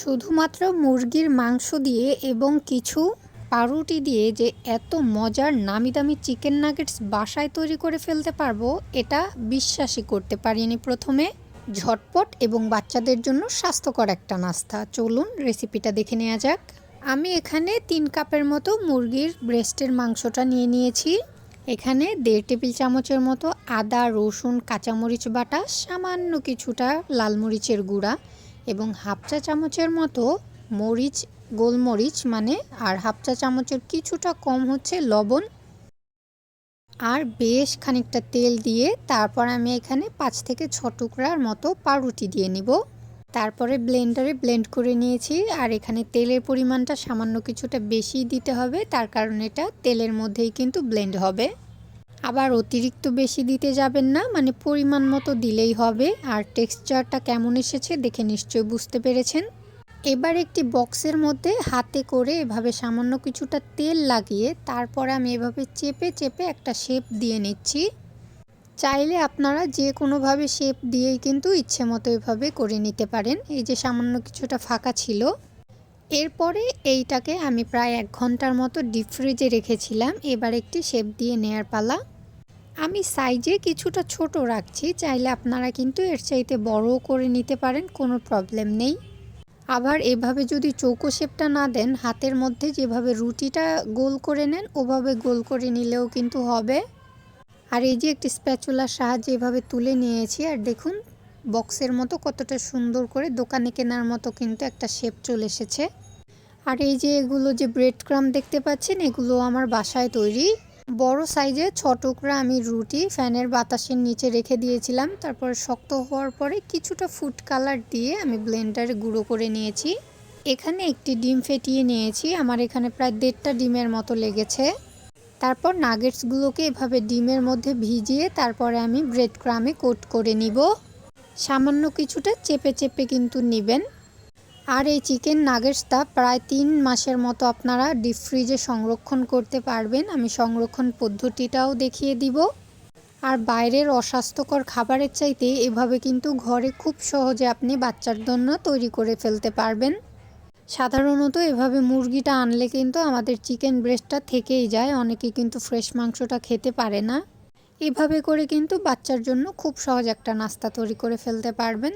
শুধুমাত্র মুরগির মাংস দিয়ে এবং কিছু পাউরুটি দিয়ে যে এত মজার নামি দামি চিকেন নাগেটস বাসায় তৈরি করে ফেলতে পারব, এটা বিশ্বাসই করতে পারিনি প্রথমে। ঝটপট এবং বাচ্চাদের জন্য স্বাস্থ্যকর একটা নাস্তা। চলুন রেসিপিটা দেখে নেওয়া যাক। আমি এখানে তিন কাপের মতো মুরগির ব্রেস্টের মাংসটা নিয়ে নিয়েছি। এখানে দেড় টেবিল চামচের মতো আদা, রসুন, কাঁচামরিচ বাটা, সামান্য কিছুটা লাল মরিচের গুঁড়া এবং হাফ চা চামচের মতো মরিচ, গোলমরিচ মানে আর হাফ চা চামচের কিছুটা কম হচ্ছে লবণ। আর বেশ খানিকটা তেল দিয়ে তারপর আমি এখানে পাঁচ থেকে ছ টুকরার মতো পাউরুটি দিয়ে নিব। তারপরে ব্লেন্ডারে ব্লেন্ড করে নিয়েছি, আর এখানে তেলের পরিমাণটা সামান্য কিছুটা বেশি দিতে হবে, তার কারণ এটা তেলের মধ্যেই কিন্তু ব্লেন্ড হবে। আবার অতিরিক্ত বেশি দিতে যাবেন না মানে পরিমাণ মতো দিলেই হবে। আর টেক্সচারটা কেমন এসেছে দেখে নিশ্চয়ই বুঝতে পেরেছেন। এবার একটি বক্সের মধ্যে হাতে করে এভাবে সামান্য কিছুটা তেল লাগিয়ে তারপরে আমি এভাবে চেপে চেপে একটা শেপ দিয়ে নিচ্ছি। চাইলে আপনারা যে কোনোভাবে শেপ দিয়েই কিন্তু ইচ্ছে মতো এভাবে করে নিতে পারেন। এই যে সামান্য কিছুটা ফাঁকা ছিল। এরপরে এইটাকে আমি প্রায় এক ঘণ্টার মতো ডিপ ফ্রিজে রেখেছিলাম। এবার একটি শেপ দিয়ে নেয়ার পালা। আমি সাইজে কিছুটা ছোট রাখছি, চাইলে আপনারা কিন্তু এর চাইতে বড়ও করে নিতে পারেন, কোনো প্রবলেম নেই। আবার এভাবে যদি চৌকো শেপটা না দেন, হাতের মধ্যে যেভাবে রুটিটা গোল করে নেন, ওভাবে গোল করে নিলেও কিন্তু হবে। আর এই যে একটি স্প্যাচুলার সাহায্যে এভাবে তুলে নিয়েছি, আর দেখুন বক্সের মতো কতটা সুন্দর করে দোকানে কেনার মতো কিন্তু একটা শেপ চলে এসেছে। আর এই যে এগুলো যে ব্রেড ক্রাম দেখতে পাচ্ছেন, এগুলো আমার বাসায় তৈরি। বড় সাইজে ছ টুকরা আমি রুটি ফ্যানের বাতাসের নিচে রেখে দিয়েছিলাম। তারপর শক্ত হওয়ার পরে কিছুটা ফুড কালার দিয়ে আমি ব্লেন্ডারে গুঁড়ো করে নিয়েছি। এখানে একটি ডিম ফেটিয়ে নিয়েছি। আমার এখানে প্রায় দেড়টা ডিমের মতো লেগেছে। তারপর নাগেটসগুলোকে এভাবে ডিমের মধ্যে ভিজিয়ে তারপরে আমি ব্রেড ক্রামে কোট করে নিব। সামান্য কিছুটা চেপে চেপে কিন্তু নেবেন। আর এই চিকেন নাগেটসটা প্রায় তিন মাসের মতো আপনারা ডিপ ফ্রিজে সংরক্ষণ করতে পারবেন। আমি সংরক্ষণ পদ্ধতিটাও দেখিয়ে দিব। আর বাইরের অস্বাস্থ্যকর খাবারের চাইতে এভাবে কিন্তু ঘরে খুব সহজে আপনি বাচ্চার জন্য তৈরি করে ফেলতে পারবেন। সাধারণত এভাবে মুরগিটা আনলে কিন্তু আমাদের চিকেন ব্রেস্টটা থেকেই যায়, অনেকে কিন্তু ফ্রেশ মাংসটা খেতে পারে না। এভাবে করে কিন্তু বাচ্চার জন্য খুব সহজ একটা নাস্তা তৈরি করে ফেলতে পারবেন।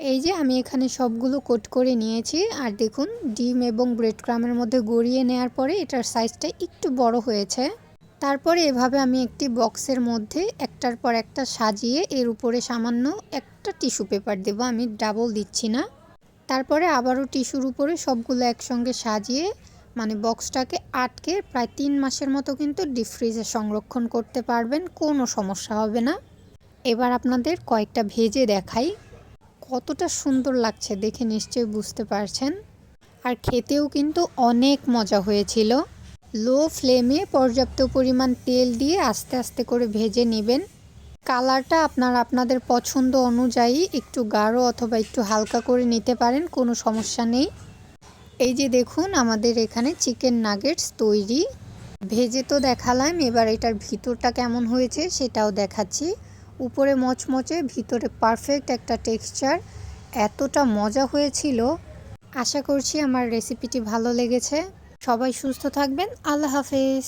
এই যে আমি এখানে সবগুলো কোট করে নিয়েছি। আর দেখুন, ডিম এবং ব্রেড ক্রামের মধ্যে গড়িয়ে নেওয়ার পরে এটার সাইজটা একটু বড় হয়েছে। তারপরে এভাবে আমি একটি বক্সের মধ্যে একটার পর একটা সাজিয়ে এর উপরে সামান্য একটা টিস্যু পেপার দেব, আমি ডাবল দিচ্ছি না। তারপরে আবারও টিস্যুর উপরে সবগুলো একসঙ্গে সাজিয়ে মানে বক্সটাকে আটকে প্রায় তিন মাসের মতো কিন্তু ডিপ ফ্রিজে সংরক্ষণ করতে পারবেন, কোনো সমস্যা হবে না। এবার আপনাদের কয়েকটা ভেজে দেখাই। কতটা সুন্দর লাগছে দেখে নিশ্চয়ই বুঝতে পারছেন। আর খেতেও কিন্তু অনেক মজা হয়েছিল। লো ফ্লেমে পর্যাপ্ত পরিমাণ তেল দিয়ে আস্তে আস্তে করে ভেজে নেবেন। কালারটা আপনার আপনাদের পছন্দ অনুযায়ী একটু গাঢ় অথবা একটু হালকা করে নিতে পারেন, কোনো সমস্যা নেই। এই যে দেখুন, আমাদের এখানে চিকেন নাগেটস তৈরি। ভেজে তো দেখালাম, এবার এটার ভিতরটা কেমন হয়েছে সেটাও দেখাচ্ছি। উপরে মচমচে, ভিতরে পারফেক্ট একটা টেক্সচার এতটা মজা হয়েছিল। আশা করছি আমার রেসিপিটি ভালো লেগেছে। সবাই সুস্থ থাকবেন। আল্লাহ হাফেজ।